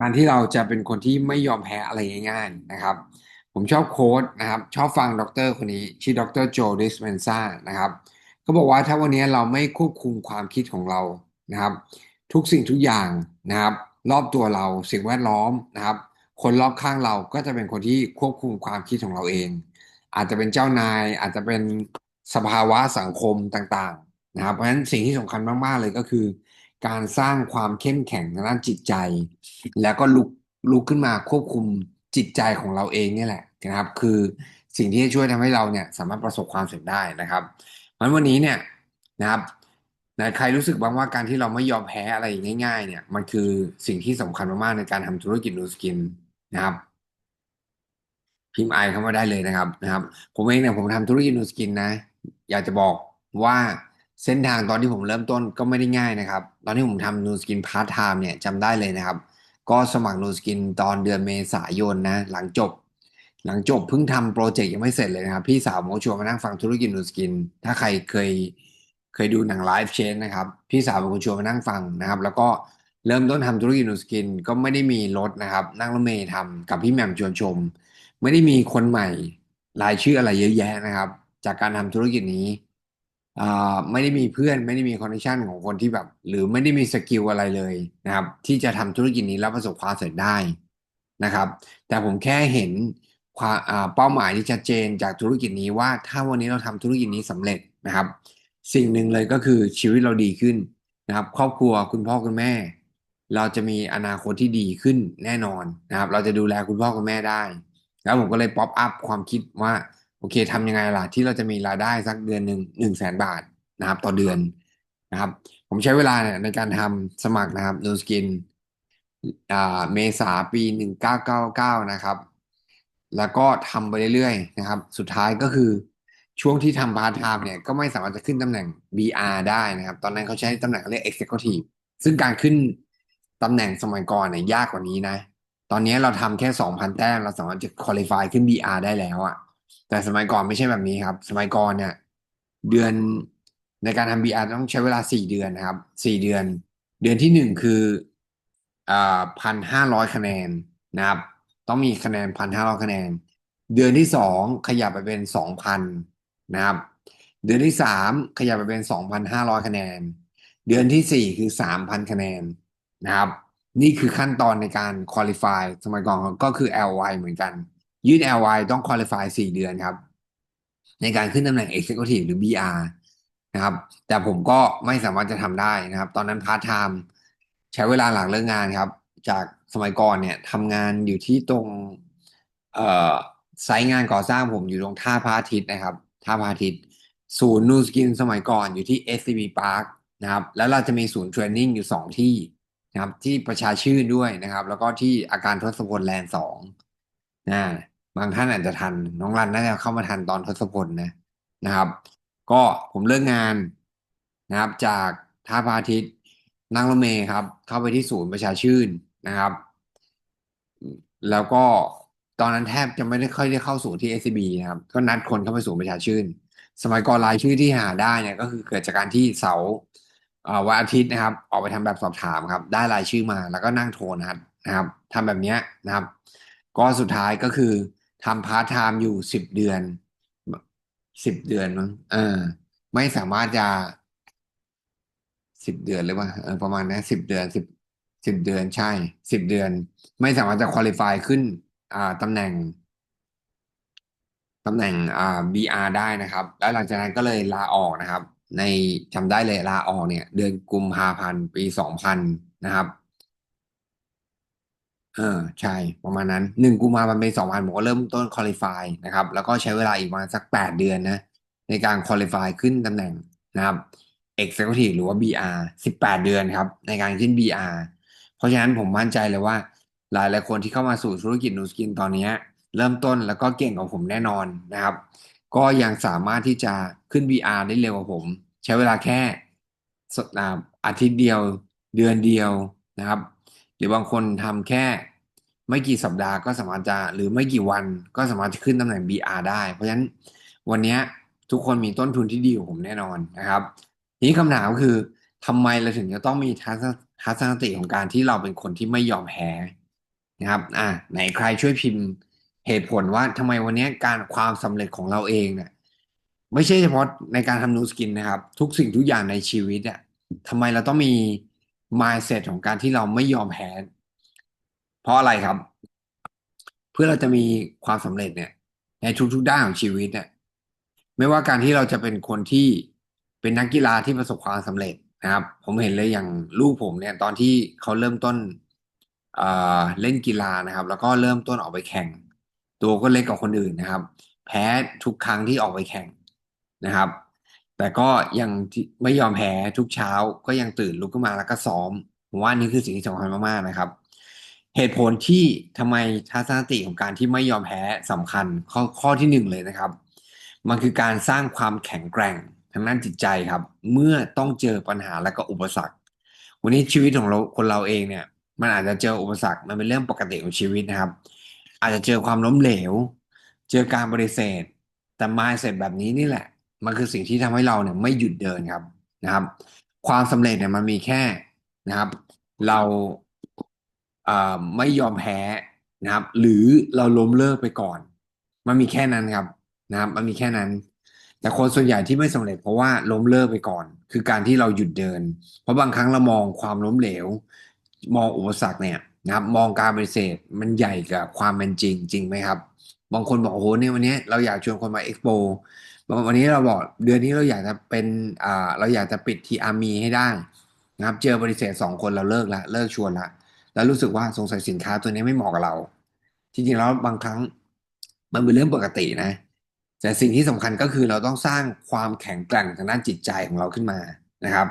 การที่เราจะเป็นคนที่ไม่ยอมแพ้อะไรง่ายๆนะครับ ผมชอบโค้ดนะครับชอบฟังด็อกเตอร์คนนี้ชื่อด็อกเตอร์โจดิสเปนซ่านะครับเขาบอกว่าถ้าวันนี้เราไม่ควบคุมความคิดของเรานะครับ ทุกสิ่งทุกอย่างนะครับ รอบตัวเราสิ่งแวดล้อมนะครับ คนรอบข้างเราก็จะเป็นคนที่ควบคุมความคิดของเราเอง อาจจะเป็นเจ้านายอาจจะเป็นสภาวะสังคมต่างๆ นะครับเพราะฉะนั้นสิ่งที่สำคัญมากๆเลยก็คือ การสร้างความเข้มแข็งทางด้านจิตใจ แล้วก็ลุกลุกขึ้นมาควบคุมจิตใจของเราเองนี่แหละนะครับ คือสิ่งที่จะช่วยทำให้เราเนี่ยสามารถประสบความสำเร็จได้นะครับเพราะวันนี้เนี่ยนะครับใครรู้สึกบ้างว่าการที่เราไม่ยอมแพ้อะไรง่าย ๆ เนี่ยมันคือสิ่งที่สำคัญมากๆในการทำธุรกิจนูสกินนะครับ พิมพ์ไอเข้ามาได้เลยนะครับนะครับ ผมเองเนี่ยผมทำธุรกิจนูสกินนะ อยากจะบอกว่า เส้นทางตอนที่ผมเริ่มต้นก็ไม่ได้ง่ายนะครับ ตอนที่ผมทำนูสกินพาร์ทไทม์เนี่ยจำได้เลยนะครับ ก็สมัครนูสกินตอนเดือนเมษายนนะ หลังจบ หลังจบเพิ่งทำโปรเจกต์ยังไม่เสร็จเลยนะครับ พี่สาวผมชวนมานั่งฟังธุรกิจนูสกิน ถ้าใครเคยเคยดูหนังไลฟ์เชนนะครับ พี่สาวเป็นคนชวนมานั่งฟังนะครับ แล้วก็เริ่มต้นทำธุรกิจนูสกินก็ไม่ได้มีรถนะครับ นั่งรถเมล์ทำกับพี่แหม่มชวนชม ไม่ได้มีคนใหม่รายชื่ออะไรเยอะแยะนะครับ จากการทำธุรกิจนี้ ไม่ได้มีเพื่อนไม่ได้มีคอนเนคชันของคนที่แบบ หรือไม่ได้มีสกิลอะไรเลยนะครับ ที่จะทำธุรกิจนี้แล้วประสบความสำเร็จได้นะครับ แต่ผมแค่เห็นความเป้าหมายที่ชัดเจนจากธุรกิจนี้ว่าถ้าวันนี้เราทำธุรกิจนี้สำเร็จนะครับ สิ่งหนึ่งเลยก็คือชีวิตเราดีขึ้นนะครับ ครอบครัวคุณพ่อคุณแม่ เราจะมีอนาคตที่ดีขึ้นแน่นอนนะครับ เราจะดูแลคุณพ่อคุณแม่ได้ แล้วผมก็เลยป๊อปอัพความคิดว่า โอเคทำยังไงล่ะที่เราจะมีรายได้สักเดือนหนึ่งหนึ่งแสนบาทนะครับ ต่อเดือนนะครับ ผมใช้เวลาเนี่ยในการทำสมัครนะครับนูสกินอ่าเมษาปีหนึ่งเก้าเก้าเก้านะครับ แล้วก็ทำไปเรื่อยๆนะครับ สุดท้ายก็คือช่วงที่ทำพาร์ทไทม์เนี่ยก็ไม่สามารถจะขึ้นตำแหน่ง BR ได้นะครับ ตอนนั้นเขาใช้ตำแหน่งเรียก Executive ซึ่งการขึ้นตำแหน่งสมัยก่อนเนี่ยยากกว่านี้นะ ตอนนี้เราทำแค่สองพันแต้ม เราสามารถจะ qualify ขึ้น BR ได้แล้วอะ แต่สมัยก่อนไม่ใช่แบบนี้ครับ สมัยก่อนเนี่ย เดือนในการทำ BR ต้องใช้เวลาสี่เดือนนะครับสี่เดือน เดือนที่หนึ่งคืออ่าพันห้าร้อยคะแนนนะครับ ต้องมีคะแนนพันห้าร้อยคะแนน เดือนที่สองขยับไปเป็นสองพันนะครับ เดือนที่สามขยับไปเป็นสองพันห้าร้อยคะแนน เดือนที่สี่คือสามพันคะแนนนะครับ นี่คือขั้นตอนในการ qualify สมัยก่อนก็คือ LY เหมือนกัน ยื่น LY ต้อง qualify สี่เดือนครับ ในการขึ้นตำแหน่ง Executive หรือ BR นะครับ แต่ผมก็ไม่สามารถจะทำได้นะครับ ตอนนั้นพาร์ทไทม์ใช้เวลาหลังเลิกงานครับ จากสมัยก่อนเนี่ยทำงานอยู่ที่ตรงเอ่อไซต์งานก่อสร้างผมอยู่ตรงท่าพระอาทิตย์นะครับ ท่าพระอาทิตย์ศูนย์นูสกินสมัยก่อนอยู่ที่ SCB Park นะครับ แล้วเราจะมีศูนย์เทรนนิ่งอยู่สองที่นะครับ ที่ประชาชื่นด้วยนะครับ แล้วก็ที่อาการทศพลแลนด์สองนะ บางท่านอาจจะทัน น้องรันน่าจะเข้ามาทันตอนทศพลนะนะครับ ก็ผมเลิกงานนะครับ จากท่าพระอาทิตย์นั่งรถเมล์ครับ เข้าไปที่ศูนย์ประชาชื่นนะครับ แล้วก็ตอนนั้นแทบจะไม่ได้ค่อยได้เข้าศูนย์ที่ SCB นะครับ ก็นัดคนเข้าไปศูนย์ประชาชื่น สมัยก่อนรายชื่อที่หาได้เนี่ยก็คือเกิดจากการที่เสาวันอาทิตย์นะครับ ออกไปทำแบบสอบถามครับ ได้รายชื่อมาแล้วก็นั่งโทรนะครับนะครับทำแบบนี้นะครับ ก็สุดท้ายก็คือ ทำพาร์ทไทม์อยู่สิบเดือนสิบเดือนมั้งเออ ไม่สามารถจะสิบเดือนหรือว่าเออประมาณนี้สิบเดือนสิบสิบเดือนใช่สิบเดือน ไม่สามารถจะคุริฟายขึ้น อ่าตำแหน่งตำแหน่งอ่า BR ได้นะครับ แล้วหลังจากนั้นก็เลยลาออกนะครับ ในจำได้เลยลาออกเนี่ย เดือนกุมภาพันธ์ปีสองพันนะครับ เออใช่ ประมาณนั้นหนึ่งกุมภาพันธ์ปีสองพันผมก็เริ่มต้นคุริฟายนะครับ แล้วก็ใช้เวลาอีกประมาณสักแปดเดือนนะ ในการคุริฟายขึ้นตำแหน่งนะครับ Executive หรือว่า BR สิบแปดเดือนครับ ในการขึ้น BR เพราะฉะนั้นผมมั่นใจเลยว่า หลายหลายคนที่เข้ามาสู่ธุรกิจนูสกินตอนนี้ เริ่มต้นแล้วก็เก่งกว่าผมแน่นอนนะครับ ก็ยังสามารถที่จะขึ้น BR ได้เร็วกว่าผม ใช้เวลาแค่อาทิตย์เดียวเดือนเดียวนะครับ หรือบางคนทำแค่ ไม่กี่สัปดาห์ก็สามารถจะ หรือไม่กี่วันก็สามารถจะขึ้นตำแหน่ง BR ได้ เพราะฉะนั้นวันนี้ทุกคนมีต้นทุนที่ดีกว่าผมแน่นอนนะครับนี้คำถามคือทำไมเราถึงจะต้องมีทัศนคติของการที่เราเป็นคนที่ไม่ยอมแพ้นะครับ อ่าไหนใครช่วยพิมพ์เหตุผลว่าทำไมวันนี้การความสำเร็จของเราเองเนี่ยไม่ใช่เฉพาะในการทำนูสกินนะครับ ทุกสิ่งทุกอย่างในชีวิตอะทำไมเราต้องมี mindset ของการที่เราไม่ยอมแพ้เพราะอะไรครับ เพื่อเราจะมีความสำเร็จเนี่ย ในทุกๆด้านของชีวิตเนี่ยไม่ว่าการที่เราจะเป็นคนที่เป็นนักกีฬาที่ประสบความสำเร็จนะครับ ผมเห็นเลยอย่างลูกผมเนี่ย ตอนที่เขาเริ่มต้นเเล่นกีฬานะครับ แล้วก็เริ่มต้นออกไปแข่ง ตัวก็เล็กกว่าคนอื่นนะครับ แพ้ทุกครั้งที่ออกไปแข่งนะครับ แต่ก็ยังไม่ยอมแพ้ทุกเช้าก็ยังตื่นลุกขึ้นมาแล้วก็ซ้อมผมว่านี่คือสิ่งที่สำคัญมากๆนะครับ เหตุผลที่ทำไมทัศนคติของการที่ไม่ยอมแพ้สำคัญข้อข้อที่หนึ่งเลยนะครับ มันคือการสร้างความแข็งแกร่งทางด้านจิตใจครับ เมื่อต้องเจอปัญหาและก็อุปสรรค วันนี้ชีวิตของเราคนเราเองเนี่ย มันอาจจะเจออุปสรรคมันเป็นเรื่องปกติของชีวิตนะครับ อาจจะเจอความล้มเหลว เจอการปฏิเสธ แต่ mindset แบบนี้นี่แหละ มันคือสิ่งที่ทำให้เราเนี่ยไม่หยุดเดินครับนะครับ ความสำเร็จเนี่ยมันมีแค่นะครับ เราอ่าไม่ยอมแพ้นะครับ หรือเราล้มเลิกไปก่อน มันมีแค่นั้นครับนะครับ มันมีแค่นั้น แต่คนส่วนใหญ่ที่ไม่สำเร็จเพราะว่าล้มเลิกไปก่อน คือการที่เราหยุดเดิน เพราะบางครั้งเรามองความล้มเหลว มองอุปสรรคเนี่ยนะครับ มองการปฏิเสธมันใหญ่กับความเป็นจริงจริงไหมครับ บางคนบอกโอ้โหเนี่ยวันนี้เราอยากชวนคนมาเอ็กโป วันนี้เราบอกเดือนนี้เราอยากจะเป็นอ่าเราอยากจะปิดทีอาร์มีให้ได้นะครับ เจอปฏิเสธสองคนเราเลิกละเลิกชวนละแล้วรู้สึกว่าสงสัยสินค้าตัวนี้ไม่เหมาะกับเรา จริงๆแล้วบางครั้งมันเป็นเรื่องปกตินะ แต่สิ่งที่สำคัญก็คือเราต้องสร้างความแข็งแกร่งทางด้านจิตใจของเราขึ้นมานะครับ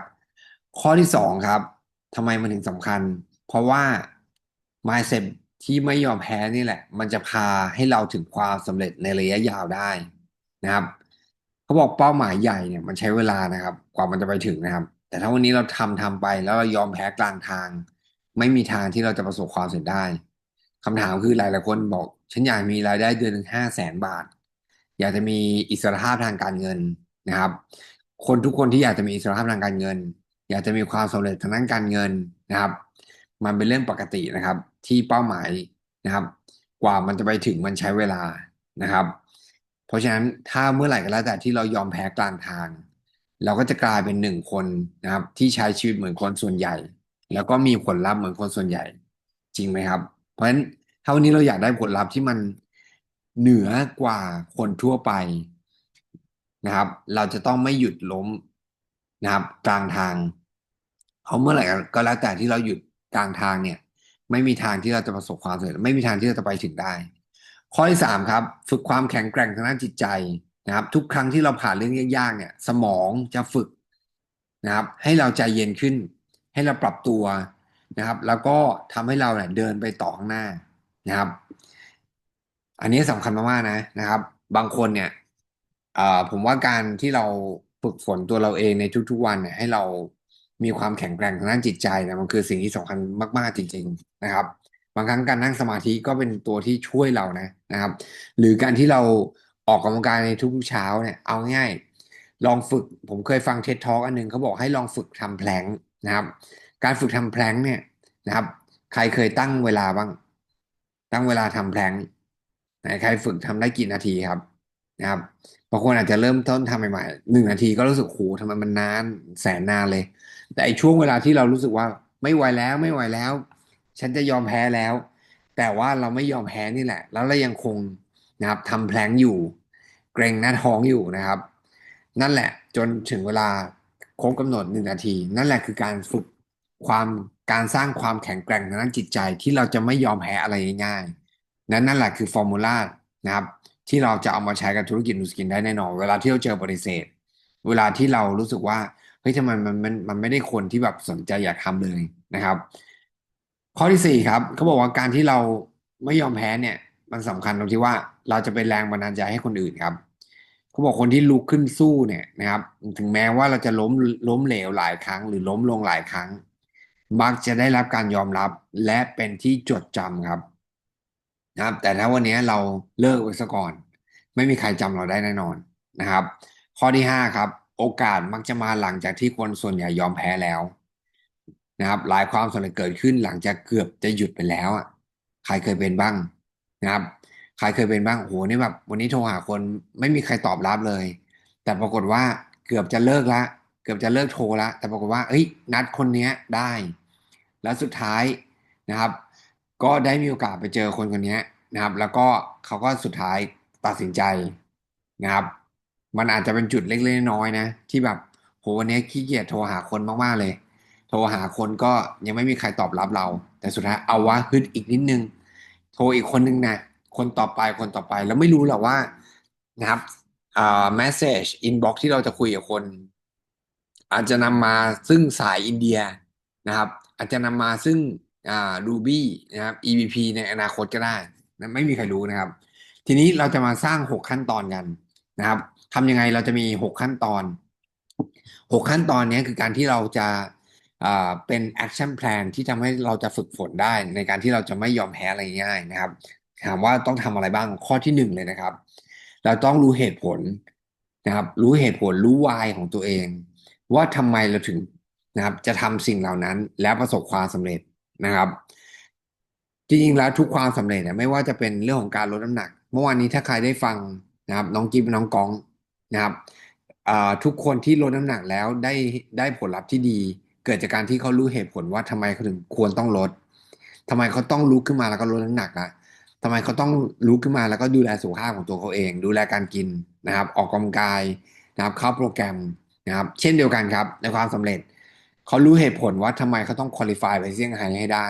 ข้อที่สองครับทำไมมันถึงสำคัญ เพราะว่า mindset ที่ไม่ยอมแพ้นี่แหละ มันจะพาให้เราถึงความสำเร็จในระยะยาวได้นะครับ เขาบอกเป้าหมายใหญ่เนี่ยมันใช้เวลานะครับ กว่ามันจะไปถึงนะครับ แต่ถ้าวันนี้เราทำทำไปแล้วเรายอมแพ้กลางทาง ไม่มีทางที่เราจะประสบความสำเร็จได้คำถามคือหลายหลายคนบอก ฉันอยากมีรายได้เดือนหนึ่งห้าแสนบาท อยากจะมีอิสรภาพทางการเงินนะครับ คนทุกคนที่อยากจะมีอิสรภาพทางการเงิน อยากจะมีความสำเร็จทางด้านการเงินนะครับ มันเป็นเรื่องปกตินะครับ ที่เป้าหมายนะครับ กว่ามันจะไปถึงมันใช้เวลานะครับ เพราะฉะนั้นถ้าเมื่อไหร่ก็แล้วแต่ที่เรายอมแพ้กลางทาง เราก็จะกลายเป็นหนึ่งคนนะครับ ที่ใช้ชีวิตเหมือนคนส่วนใหญ่ แล้วก็มีผลลัพธ์เหมือนคนส่วนใหญ่ จริงไหมครับ เพราะฉะนั้นถ้าวันนี้เราอยากได้ผลลัพธ์ที่มันเหนือกว่าคนทั่วไปนะครับ เราจะต้องไม่หยุดล้มนะครับ กลางทางเพราะเมื่อไหร่ก็แล้วแต่ที่เราหยุดกลางทางเนี่ย ไม่มีทางที่เราจะประสบความสำเร็จไม่มีทางที่เราจะไปถึงได้ ข้อที่สามครับ ฝึกความแข็งแกร่งทางด้านจิตใจนะครับ ทุกครั้งที่เราผ่านเรื่องยากๆ เนี่ย สมองจะฝึกนะครับ ให้เราใจเย็นขึ้น ให้เราปรับตัวนะครับ แล้วก็ทำให้เราเนี่ยเดินไปต่อข้างหน้านะครับ อันนี้สำคัญมากๆนะนะครับ บางคนเนี่ยผมว่าการที่เราฝึกฝนตัวเราเองในทุก ๆ วันเนี่ยให้เรามีความแข็งแกร่งทางด้านจิตใจนะมันคือสิ่งที่สำคัญมาก ๆ จริง ๆ นะครับ บางครั้งการนั่งสมาธิก็เป็นตัวที่ช่วยเรานะนะครับ หรือการที่เราออกกำลังกายในทุกๆเช้าเนี่ยเอาง่ายลองฝึกผมเคยฟังเท็ดทอ k อันหนึงเขาบอกให้ลองฝึกทำแพลงนะครับ การฝึกทำแพลงเนี่ยนะครับ ใครเคยตั้งเวลาบ้าง ตั้งเวลาทำแพลงใครฝึกทำได้กี่นาทีครับนะครับบางคนอาจจะเริ่มต้นทำใหม่ๆหนึ่งนาทีก็รู้สึกโหทำไมมันนานแสนนานเลย แต่ไอช่วงเวลาที่เรารู้สึกว่าไม่ไหวแล้วไม่ไหวแล้ว ฉันจะยอมแพ้แล้ว แต่ว่าเราไม่ยอมแพ้นี่แหละ แล้วเรายังคงนะครับทำแพลงอยู่ เกรงหน้าท้องอยู่นะครับ นั่นแหละจนถึงเวลาครบกำหนดหนึ่งนาที นั่นแหละคือการฝึกความการสร้างความแข็งแกร่งทางด้านจิตใจที่เราจะไม่ยอมแพ้อะไรง่ายๆนั่นนั่นแหละคือฟอร์มูลานะครับ ที่เราจะเอามาใช้กับธุรกิจนูสกินได้แน่นอนเวลาที่เราเจอปฏิเสธ เวลาที่เรารู้สึกว่าเฮ้ยทำไมมันมันมันไม่ได้คนที่แบบสนใจอยากทำเลยนะครับ ข้อที่สี่ครับเขาบอกว่าการที่เราไม่ยอมแพ้เนี่ย มันสำคัญตรงที่ว่าเราจะเป็นแรงบันดาลใจให้คนอื่นครับเขาบอกคนที่ลุกขึ้นสู้เนี่ยนะครับ ถึงแม้ว่าเราจะล้มล้มเหลวหลายครั้ง หรือล้มลงหลายครั้ง มักจะได้รับการยอมรับและเป็นที่จดจำครับนะครับ แต่ถ้าวันนี้เราเลิกไปซะก่อน ไม่มีใครจำเราได้แน่นอนนะครับ ข้อที่ห้าครับ โอกาสมักจะมาหลังจากที่คนส่วนใหญ่ยอมแพ้แล้ว นะครับ หลายความสำเร็จเกิดขึ้นหลังจากเกือบจะหยุดไปแล้วอะใครเคยเป็นบ้างนะครับ ใครเคยเป็นบ้างโอ้โหนี่แบบวันนี้โทรหาคนไม่มีใครตอบรับเลย แต่ปรากฏว่าเกือบจะเลิกละ เกือบจะเลิกโทรละ แต่ปรากฏว่าเอ้ยนัดคนเนี้ยได้ แล้วสุดท้ายนะครับ ก็ได้มีโอกาสไปเจอคนคนนี้นะครับ แล้วก็เขาก็สุดท้ายตัดสินใจนะครับ มันอาจจะเป็นจุดเล็กๆน้อยๆนะ ที่แบบโหวันนี้ขี้เกียจโทรหาคนมากๆเลย โทรหาคนก็ยังไม่มีใครตอบรับเรา แต่สุดท้ายเอาวะฮึดอีกนิดนึง โทรอีกคนนึงนะคนต่อไปคนต่อไปแล้วไม่รู้หรอกว่านะครับอ่า message inbox ที่เราจะคุยกับคน อาจจะนำมาซึ่งสายอินเดียนะครับ อาจจะนำมาซึ่งอ่า Ruby นะครับ EVP ในอนาคตก็ได้นะไม่มีใครรู้นะครับ ทีนี้เราจะมาสร้างหกขั้นตอนกันนะครับทำยังไงเราจะมีหกขั้นตอนหกขั้นตอนนี้คือการที่เราจะ อ่าเป็น action plan ที่ทำให้เราจะฝึกฝนได้ในการที่เราจะไม่ยอมแพ้อะไรง่ายนะครับ ถามว่าต้องทำอะไรบ้างข้อที่หนึ่งเลยนะครับ เราต้องรู้เหตุผลนะครับ รู้เหตุผลรู้ why ของตัวเอง ว่าทำไมเราถึงนะครับ จะทำสิ่งเหล่านั้นแล้วประสบความสำเร็จนะครับจริงๆแล้วทุกความสำเร็จเนี่ยไม่ว่าจะเป็นเรื่องของการลดน้ำหนัก เมื่อวานนี้ถ้าใครได้ฟังนะครับ น้องจิ๊บน้องกองนะครับอ่าทุกคนที่ลดน้ำหนักแล้วได้ได้ผลลัพธ์ที่ดี กิดจากการที่เขารู้เหตุผลว่าทำไมเขาถึงควรต้องลดทำไมเขาต้องลุกขึ้นมาแล้วก็ลดน้ำหนักอะทำไมเขาต้องลุกขึ้นมาแล้วก็ดูแลสุขภาพของตัวเขาเอง ดูแลการกินนะครับ ออกกำลังกายนะครับเข้าโปรแกรมนะครับ เช่นเดียวกันครับ ในความสำเร็จเขารู้เหตุผลว่าทำไมเขาต้องคุริฟายไปเซี่ยงไฮ้ให้ได้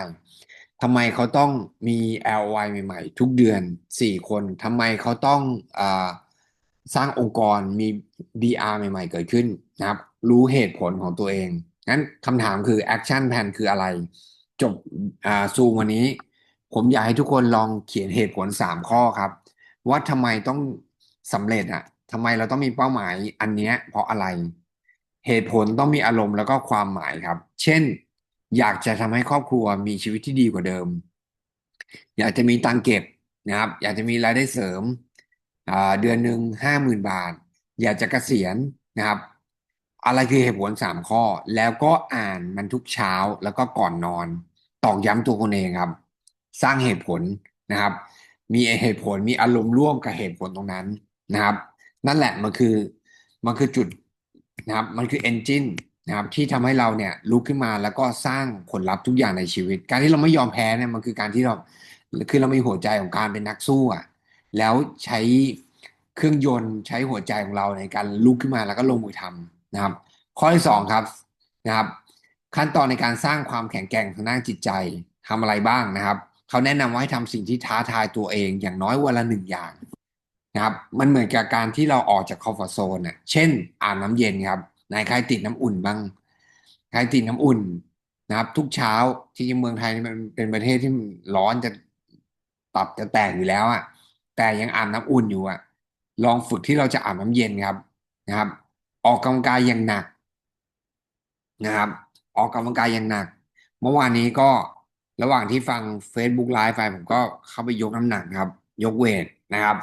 ทำไมเขาต้องมี LOI ใหม่ ๆ ทุกเดือนสี่คนทำไมเขาต้องอสร้างองค์กรมี BR ใหม่ ๆ เกิดขึ้นนะครับ รู้เหตุผลของตัวเอง งั้นคำถามคือ Action Plan คืออะไร จบซูมวันนี้ ผมอยากให้ทุกคนลองเขียนเหตุผลสามข้อครับ ว่าทำไมต้องสำเร็จอะทำไมเราต้องมีเป้าหมายอันเนี้ยเพราะอะไร เหตุผลต้องมีอารมณ์แล้วก็ความหมายครับ เช่น อยากจะทำให้ครอบครัวมีชีวิตที่ดีกว่าเดิม อยากจะมีตังเก็บนะครับ อยากจะมีรายได้เสริมเดือนหนึ่งห้าหมื่นบาท อยากจะเกษียณนะครับ อะไรคือเหตุผลสามข้อ แล้วก็อ่านมันทุกเช้าแล้วก็ก่อนนอนตอกย้ำตัวคนเองครับ สร้างเหตุผลนะครับ มีเหตุผลมีอารมณ์ร่วมกับเหตุผลตรงนั้นนะครับ นั่นแหละมันคือมันคือจุดนะครับ มันคือเอนจินนะครับ ที่ทำให้เราเนี่ยลุกขึ้นมาแล้วก็สร้างผลลัพธ์ทุกอย่างในชีวิต การที่เราไม่ยอมแพ้เนี่ยมันคือการที่เราคือเรามีหัวใจของการเป็นนักสู้อะแล้วใช้เครื่องยนต์ใช้หัวใจของเราในการลุกขึ้นมาแล้วก็ลงมือทำ นะครับ ข้อที่สองครับนะครับ ขั้นตอนในการสร้างความแข็งแกร่งทางด้านจิตใจทำอะไรบ้างนะครับเขาแนะนำว่าให้ทำสิ่งที่ท้าทายตัวเองอย่างน้อยวันละหนึ่งอย่างนะครับ มันเหมือนกับการที่เราออกจากคอมฟอร์ทโซนน่ะเช่นอาบน้ำเย็นครับไหนใครติดน้ำอุ่นบ้างใครติดน้ำอุ่นนะครับ ทุกเช้าที่เมืองไทยนี่มันเป็นประเทศที่ร้อนจะตับจะแตกอยู่แล้วอะแต่ยังอาบน้ำอุ่นอยู่อะลองฝึกที่เราจะอาบน้ำเย็นครับนะครับ ออกกำลังกายอย่างหนักนะครับ ออกกำลังกายอย่างหนัก เมื่อวานนี้ก็ระหว่างที่ฟัง Facebook Live ไปผมก็เข้าไปยกน้ำหนักครับ ยกเวทนะครับ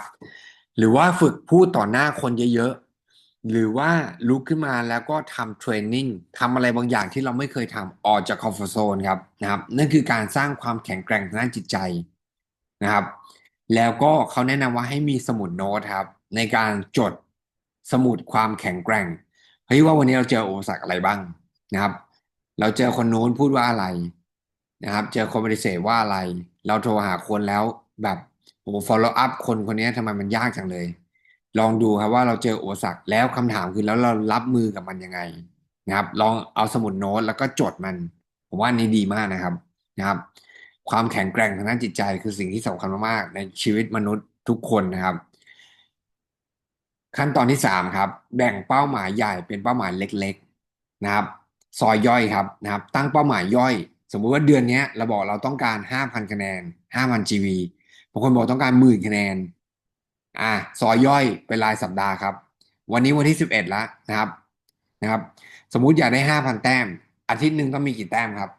หรือว่าฝึกพูดต่อหน้าคนเยอะๆ หรือว่าลุกขึ้นมาแล้วก็ทำเทรนนิ่งทำอะไรบางอย่างที่เราไม่เคยทำออกจากคอมฟอร์ทโซนครับนะครับ นั่นคือการสร้างความแข็งแกร่งทางด้านจิตใจนะครับ แล้วก็เขาแนะนำว่าให้มีสมุดโน้ตครับ ในการจด สมุดความแข็งแกร่งเฮ้ยว่าวันนี้เราเจออุปสรรคอะไรบ้างนะครับ เราเจอคนโน้นพูดว่าอะไรนะครับ เจอคนปฏิเสธว่าอะไร เราโทรหาคนแล้วแบบโอ้ follow up คนคนนี้ทำไมมันยากจังเลย ลองดูครับว่าเราเจออุปสรรคแล้วคำถามคือแล้วเรารับมือกับมันยังไงนะครับ ลองเอาสมุดโน้ตแล้วก็จดมัน ผมว่านี่ดีมากนะครับนะครับ ความแข็งแกร่งทางด้านจิตใจคือสิ่งที่สำคัญมากๆในชีวิตมนุษย์ทุกคนนะครับ ขั้นตอนที่สามครับ แบ่งเป้าหมายใหญ่เป็นเป้าหมายเล็ก ๆนะครับ ซอยย่อยครับนะครับ ตั้งเป้าหมายย่อย สมมุติว่าเดือนนี้เราบอกเราต้องการห้าพันคะแนนห้าพัน GV บางคนบอกต้องการหมื่นคะแนนอ่าซอยย่อยเป็นรายสัปดาห์ครับ วันนี้วันที่สิบเอ็ดแล้วนะครับนะครับ สมมุติอยากได้ห้าพันแต้ม อาทิตย์หนึ่งต้องมีกี่แต้มครับ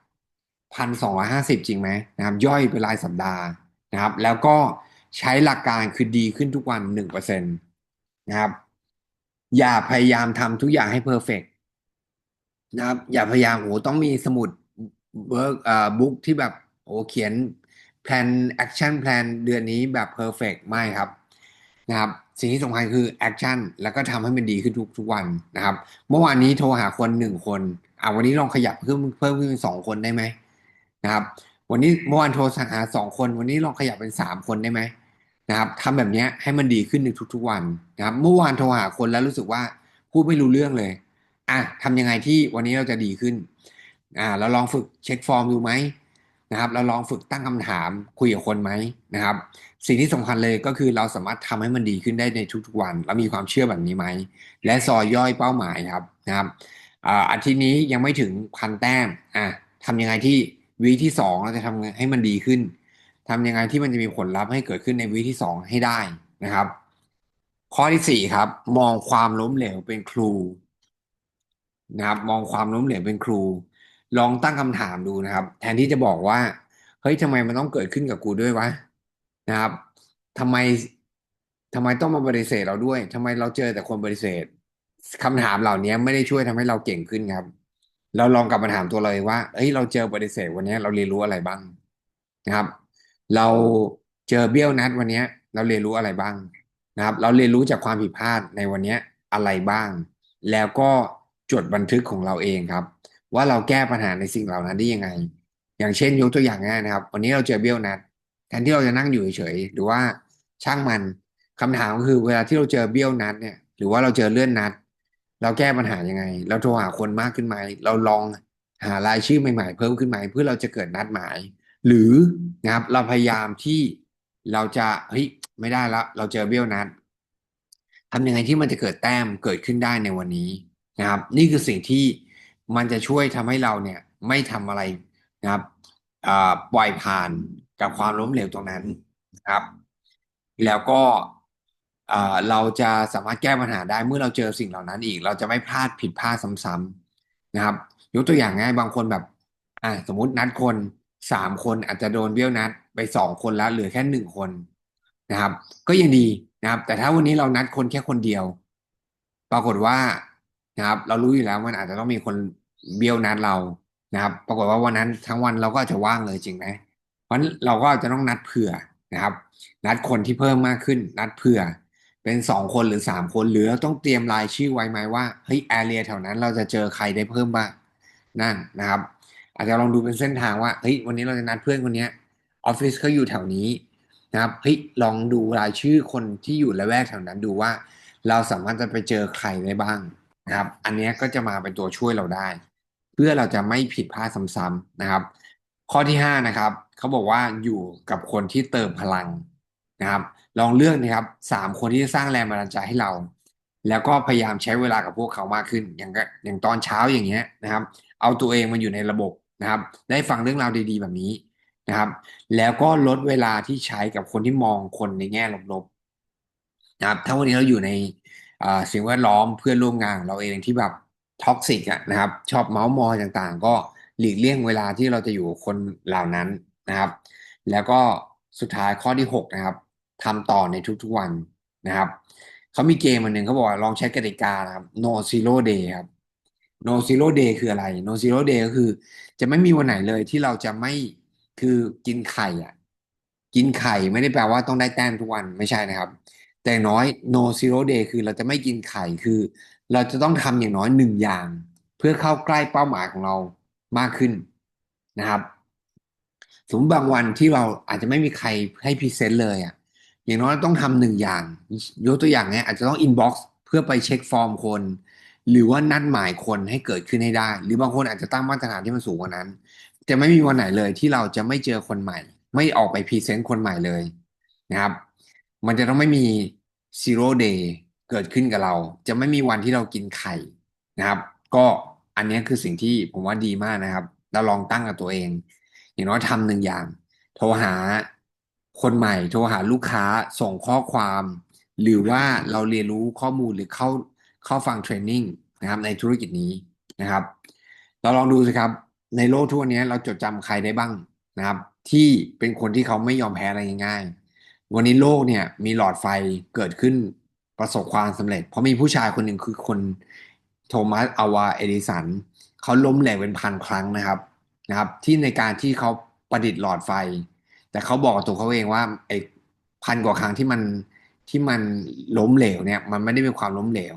พันสองร้อยห้าสิบจริงไหมนะครับ ย่อยเป็นรายสัปดาห์นะครับ แล้วก็ใช้หลักการคือดีขึ้นทุกวันหนึ่งเปอร์เซ็นต์ นะครับ อย่าพยายามทำทุกอย่างให้เพอร์เฟกนะครับ อย่าพยายามโอ้ต้องมีสมุดเวิร์กอ่าบุ๊กที่แบบโอ้เขียนแพลนแอคชั่นแพลนเดือนนี้แบบเพอร์เฟกไม่ครับนะครับสิ่งที่สำคัญคือแอคชั่นแล้วก็ทำให้มันดีขึ้นทุกทุกวันนะครับ เมื่อวานนี้โทรหาคนหนึ่งคนอ่าวันนี้ลองขยับเพิ่มเพิ่มขึ้นเป็นสองคนได้ไหมนะครับ วันนี้เมื่อวานโทรหาสองคน วันนี้ลองขยับเป็นสามคนได้ไหม นะครับทำแบบนี้ให้มันดีขึ้นในทุกๆวันนะครับ เมื่อวานโทรหาคนแล้วรู้สึกว่าพูดไม่รู้เรื่องเลยอะทำยังไงที่วันนี้เราจะดีขึ้นอ่าเราลองฝึกเช็คฟอร์มดูไหมนะครับเราลองฝึกตั้งคำถามคุยกับคนไหมนะครับ สิ่งที่สำคัญเลยก็คือเราสามารถทำให้มันดีขึ้นได้ในทุกๆวันเรามีความเชื่อแบบนี้ไหม และซอยย่อยเป้าหมายครับนะครับอาทิตย์นี้ยังไม่ถึงพันแต้มอะทำยังไงที่วีที่สองเราจะทำให้มันดีขึ้น ทำยังไงที่มันจะมีผลลัพธ์ให้เกิดขึ้นในวีที่สองให้ได้นะครับ ข้อที่สี่ครับ มองความล้มเหลวเป็นครูนะครับ มองความล้มเหลวเป็นครู ลองตั้งคำถามดูนะครับ แทนที่จะบอกว่าเฮ้ยทำไมมันต้องเกิดขึ้นกับกูด้วยวะนะครับทำไมทำไมต้องมาปฏิเสธเราด้วยทำไมเราเจอแต่คนปฏิเสธคำถามเหล่านี้ไม่ได้ช่วยทำให้เราเก่งขึ้นครับ เราลองกลับมาถามตัวเลยว่าเฮ้ยเราเจอปฏิเสธวันนี้เราเรียนรู้อะไรบ้างนะครับ เราเจอเบี้ยวนัดวันนี้เราเรียนรู้อะไรบ้างนะครับ เราเรียนรู้จากความผิดพลาดในวันนี้อะไรบ้าง แล้วก็จดบันทึกของเราเองครับ ว่าเราแก้ปัญหาในสิ่งเหล่านั้นได้ยังไง อย่างเช่นยกตัวอย่างง่ายนะครับ วันนี้เราเจอเบี้ยวนัดแทนที่เราจะนั่งอยู่เฉยๆหรือว่าช่างมันคำถามก็คือเวลาที่เราเจอเบี้ยวนัดเนี่ย หรือว่าเราเจอเลื่อนนัด เราแก้ปัญหายังไง เราโทรหาคนมากขึ้นไหมเราลองหารายชื่อใหม่ๆ เพิ่มขึ้นไหมเพื่อเราจะเกิดนัดหมาย หรือนะครับเราพยายามที่เราจะเฮ้ยไม่ได้แล้วเราเจอเบี้ยวนัดทำยังไงที่มันจะเกิดแต้มเกิดขึ้นได้ในวันนี้นะครับ นี่คือสิ่งที่มันจะช่วยทำให้เราเนี่ยไม่ทำอะไรนะครับปล่อยผ่านกับความล้มเหลวตรงนั้นนะครับ แล้วก็เราจะสามารถแก้ปัญหาได้เมื่อเราเจอสิ่งเหล่านั้นอีก เราจะไม่พลาดผิดพลาดซ้ำๆนะครับ ยกตัวอย่างง่ายบางคนแบบ อ่าสมมตินัดคน สามคนอาจจะโดนเบี้ยวนัดไปสองคนแล้วเหลือแค่หนึ่งคนนะครับ ก็ยังดีนะครับ แต่ถ้าวันนี้เรานัดคนแค่คนเดียว ปรากฏว่านะครับ เรารู้อยู่แล้วมันอาจจะต้องมีคนเบี้ยวนัดเรานะครับ ปรากฏว่าวันนั้นทั้งวันเราก็จะว่างเลยจริงไหมเพราะเราก็จะต้องนัดเผื่อนะครับ นัดคนที่เพิ่มมากขึ้น นัดเผื่อ เป็นสองคนหรือสามคนหรือต้องเตรียมรายชื่อไว้ไหมว่าเฮ้ยแอเรียแถวนั้นเราจะเจอใครได้เพิ่มบ้างนั่นนะครับ อาจจะลองดูเป็นเส้นทางว่าเฮ้ยวันนี้เราจะนัดเพื่อนคนนี้ออฟฟิศเขาอยู่แถวนี้นะครับเฮ้ยลองดูรายชื่อคนที่อยู่ละแวกแถวนั้นดูว่า เราสามารถจะไปเจอใครได้บ้างนะครับ อันนี้ก็จะมาเป็นตัวช่วยเราได้ เพื่อเราจะไม่ผิดพลาดซ้ำๆนะครับ ข้อที่ห้านะครับเขาบอกว่าอยู่กับคนที่เติมพลังนะครับ ลองเลือกนะครับสามคนที่จะสร้างแรงบันดาลใจให้เรา แล้วก็พยายามใช้เวลากับพวกเขามากขึ้น อย่างอย่างตอนเช้าอย่างเงี้ยนะครับ เอาตัวเองมาอยู่ในระบบ นะครับ ได้ฟังเรื่องราวดีๆ แบบนี้นะครับ แล้วก็ลดเวลาที่ใช้กับคนที่มองคนในแง่ลบๆนะครับ ถ้าวันนี้เราอยู่ในสิ่งแวดล้อมเพื่อนร่วมงานเราเองที่แบบท็อกซิกอะนะครับ ชอบเมาส์มอยต่างๆ ก็หลีกเลี่ยงเวลาที่เราจะอยู่คนเหล่านั้นนะครับ แล้วก็สุดท้ายข้อที่ 6 นะครับทำต่อในทุกๆวันนะครับเขามีเกมอันหนึ่งเขาบอกว่าลองใช้กติกานะครับ no zero day ครับ no zero day คืออะไร no zero day ก็คือ จะไม่มีวันไหนเลยที่เราจะไม่คือกินไข่อะ กินไข่ไม่ได้แปลว่าต้องได้แต้มทุกวันไม่ใช่นะครับ แต่น้อย no zero day คือเราจะไม่กินไข่คือ เราจะต้องทำอย่างน้อยหนึ่งอย่าง เพื่อเข้าใกล้เป้าหมายของเรามากขึ้นนะครับสมมติบางวันที่เราอาจจะไม่มีใครให้พรีเซนต์เลยอะ อย่างน้อยต้องทำหนึ่งอย่าง ยกตัวอย่างเนี้ยอาจจะต้องอินบ็อกซ์เพื่อไปเช็คฟอร์มคน หรือว่านัดหมายคนให้เกิดขึ้นให้ได้ หรือบางคนอาจจะตั้งมาตรฐานที่มันสูงกว่านั้น จะไม่มีวันไหนเลยที่เราจะไม่เจอคนใหม่ ไม่ออกไปพรีเซนต์คนใหม่เลยนะครับ มันจะต้องไม่มี zero day เกิดขึ้นกับเรา จะไม่มีวันที่เรากินไข่นะครับ ก็อันนี้คือสิ่งที่ผมว่าดีมากนะครับ เราลองตั้งกับตัวเอง อย่างน้อยทำหนึ่งอย่าง โทรหาคนใหม่ โทรหาลูกค้าส่งข้อความ หรือว่าเราเรียนรู้ข้อมูลหรือเข้า เข้าฟังเทรนนิ่งนะครับในธุรกิจนี้นะครับ เราลองดูสิครับ ในโลกทั่วนี้เราจดจำใครได้บ้างนะครับ ที่เป็นคนที่เขาไม่ยอมแพ้อะไรง่ายๆ วันนี้โลกเนี่ยมีหลอดไฟเกิดขึ้นประสบความสำเร็จ เพราะมีผู้ชายคนหนึ่งคือคนโทมัสอวาเอดิสันเขาล้มเหลวเป็นพันครั้งนะครับนะครับ ที่ในการที่เขาประดิษฐ์หลอดไฟ แต่เขาบอกตัวเขาเองว่าไอ้พันกว่าครั้งที่มันที่มันล้มเหลวเนี่ยมันไม่ได้เป็นความล้มเหลว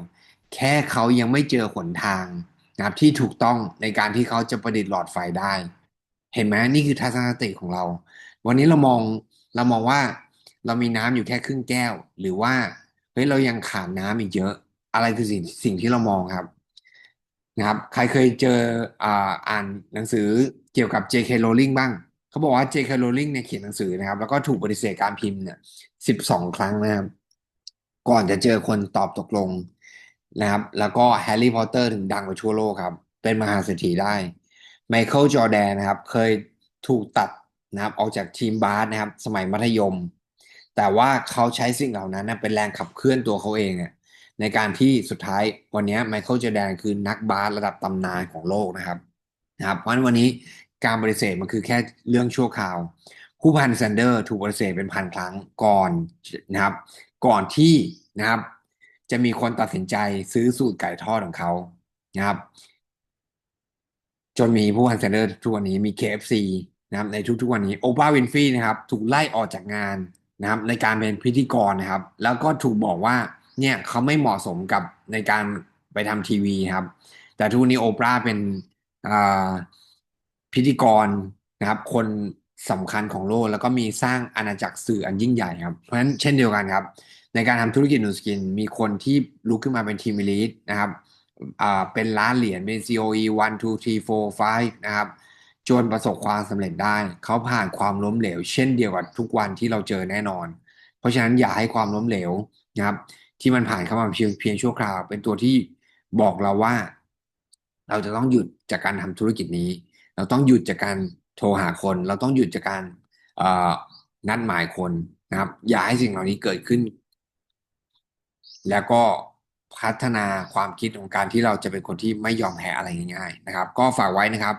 แค่เขายังไม่เจอหนทางนะครับที่ถูกต้องในการที่เขาจะประดิษฐ์หลอดไฟได้ เห็นไหมนี่คือทัศนคติของเรา วันนี้เรามองเรามองว่าเรามีน้ำอยู่แค่ครึ่งแก้ว หรือว่าเฮ้ยเรายังขาดน้ำอีกเยอะ อะไรคือสิ่งสิ่งที่เรามองครับนะครับ ใครเคยเจออ่าอ่านหนังสือเกี่ยวกับ J.K. Rowling บ้างเขาบอกว่า J.K. Rowling เนี่ยเขียนหนังสือนะครับ แล้วก็ถูกปฏิเสธการพิมพ์เนี่ยสิบสองครั้งนะครับ ก่อนจะเจอคนตอบตกลง นะครับ แล้วก็แฮร์รี่พอตเตอร์ถึงดังไปทั่วโลกครับ เป็นมหาเศรษฐีได้ไมเคิลจอแดนนะครับ เคยถูกตัดนะครับออกจากทีมบาสนะครับ สมัยมัธยม แต่ว่าเขาใช้สิ่งเหล่านั้นนะเป็นแรงขับเคลื่อนตัวเขาเองอะในการที่สุดท้ายวันนี้ไมเคิลจอแดนคือนักบาสระดับตำนานของโลกนะครับนะครับ เพราะวันนี้การปฏิเสธมันคือแค่เรื่องชั่วคราวผู้พันแซนเดอร์ถูกปฏิเสธเป็นพันครั้งก่อนนะครับ ก่อนที่นะครับ จะมีคนตัดสินใจซื้อสูตรไก่ทอดของเขานะครับ จนมีผู้พันแซนเดอร์ทุกวันนี้มี KFC นะครับ ในทุกๆวันนี้โอปราห์วินฟรีนะครับ ถูกไล่ออกจากงานนะครับ ในการเป็นพิธีกรนะครับ แล้วก็ถูกบอกว่า เนี่ยเขาไม่เหมาะสมกับในการไปทำทีวีครับ แต่ทุกวันนี้โอปราห์เป็นพิธีกรนะครับ คนสำคัญของโลกแล้วก็มีสร้างอาณาจักรสื่ออันยิ่งใหญ่ครับ เพราะฉะนั้นเช่นเดียวกันครับ ในการทำธุรกิจนูสกิน มีคนที่ลุกขึ้นมาเป็นทีมลีดนะครับเป็นล้านเหรียญเป็น COE 1 2 3 4 5นะครับจนประสบความสำเร็จได้ เขาผ่านความล้มเหลว เช่นเดียวกับทุกวันที่เราเจอแน่นอน เพราะฉะนั้นอย่าให้ความล้มเหลวนะครับ ที่มันผ่านเข้ามาเพียงเพียงชั่วคราว เป็นตัวที่บอกเราว่า เราจะต้องหยุดจากการทำธุรกิจนี้ เราต้องหยุดจากการโทรหาคน เราต้องหยุดจากการนัดหมายคนนะครับ อย่าให้สิ่งเหล่านี้เกิดขึ้น แล้วก็พัฒนาความคิดของการที่เราจะเป็นคนที่ไม่ยอมแพ้อะไรง่ายๆนะครับ ก็ฝากไว้นะครับ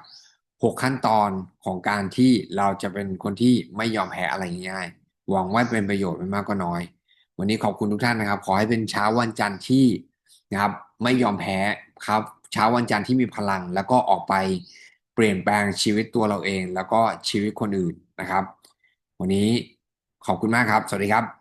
หกขั้นตอนของการที่เราจะเป็นคนที่ไม่ยอมแพ้อะไรง่ายๆหวังว่าเป็นประโยชน์ไม่มากก็น้อย วันนี้ขอบคุณทุกท่านนะครับ ขอให้เป็นเช้าวันจันทร์ที่นะครับไม่ยอมแพ้ครับเช้าวันจันทร์ที่มีพลัง แล้วก็ออกไปเปลี่ยนแปลงชีวิตตัวเราเอง แล้วก็ชีวิตคนอื่นนะครับ วันนี้ขอบคุณมากครับ สวัสดีครับ